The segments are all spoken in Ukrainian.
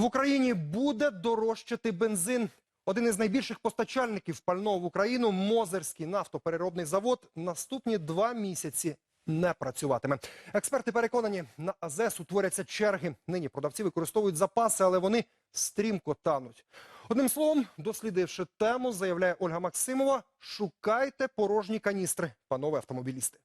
В Україні буде дорожчати бензин. Один із найбільших постачальників пального в Україну Мозерський нафтопереробний завод наступні два місяці не працюватиме. Експерти переконані, на АЗС утворяться черги. Нині продавці використовують запаси, але вони стрімко тануть. Одним словом, дослідивши тему, заявляє Ольга Максимова: шукайте порожні каністри, панове автомобілісти.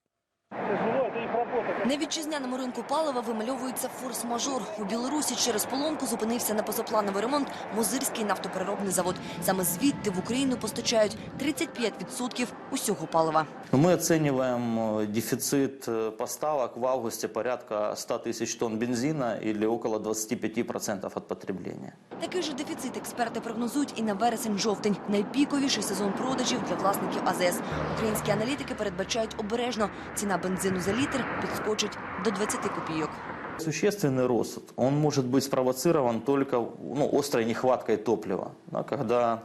На вітчизняному ринку палива вимальовується форс-мажор. У Білорусі через поломку зупинився на позаплановий ремонт Мозирський нафтопереробний завод. Саме звідти в Україну постачають 35% усього палива. Но Мы оцениваем э, дефицит э, поставок в августе порядка 100 тысяч тонн бензина или около 25% от потребления. Такий же дефіцит експерти прогнозують і на вересень-жовтень. Найпіковіший сезон продажів для власників АЗС. Українські аналітики передбачають обережно. Ціна бензину за літр підскочить до 20 копійок. Существенный рост, он может быть спровоцирован только ну, острой нехваткой топлива. Да, когда,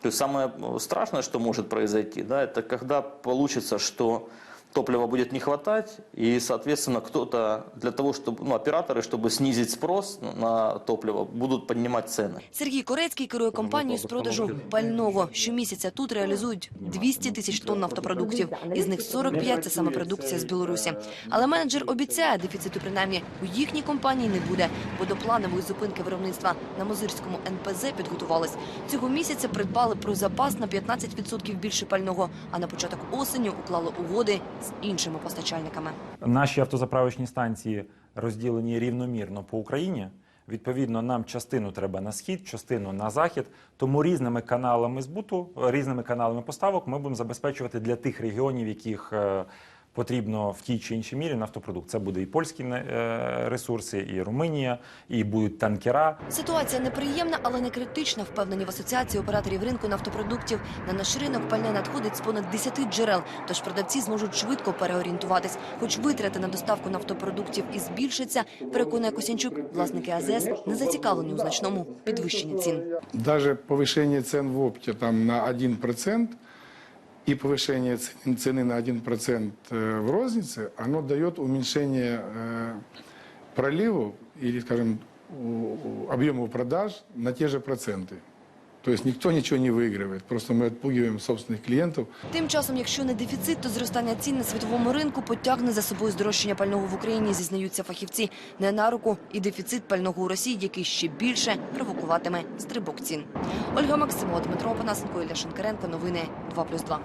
то есть самое э, страшное, что может произойти, да, это когда получится, что топлива будет не хватать, и, соответственно, кто-то для того, чтобы, ну, операторы, чтобы снизить спрос на топливо, будут поднимать цены. Сергій Корецький керує компанією з продажу пального. Щомісяця тут реалізують 200 тисяч тонн нафтопродуктів. Із них 45 – це саме продукція з Білорусі. Але менеджер обіцяє, дефіциту принаймні у їхній компанії не буде, бо до планової зупинки виробництва на Мозирському НПЗ підготувались. Цього місяця придбали про запас на 15% більше пального, а на початок осені уклали угоди з іншими постачальниками. Наші автозаправочні станції розділені рівномірно по Україні. Відповідно, нам частину треба на схід, частину на захід. Тому різними каналами збуту, різними каналами поставок ми будемо забезпечувати для тих регіонів, яких е, потрібно в тій чи іншій мірі нафтопродукт. Це буде і польські е, ресурси, і Румунія, і будуть танкера. Ситуація неприємна, але не критична. Впевнені в асоціації операторів ринку нафтопродуктів. На наш ринок пальне надходить з понад 10 джерел, тож продавці зможуть швидко переорієнтуватись. Хоч витрати на доставку нафтопродуктів і збільшаться, переконує Косянчук, власники АЗС не зацікавлені у значному підвищенні цін. Даже повышение цен в опте там, на 1% и повышение цен- цены на 1% э, в рознице, оно дает уменьшение э, проливу или, скажем, у- у- объемов продаж на те же проценты. То есть никто ничего не выигрывает. Просто мы отпугиваем собственных клиентов. Тим часом, якщо не дефіцит, то зростання цін на світовому ринку потягне за собою здорожчання пального в Україні, зізнаються фахівці. Не на руку і дефіцит пального у Росії, який ще більше провокуватиме стрибок цін. Ольга Максимова, Дмитро Панасенко, Ілля Шенкаренко. Новини 2+,2.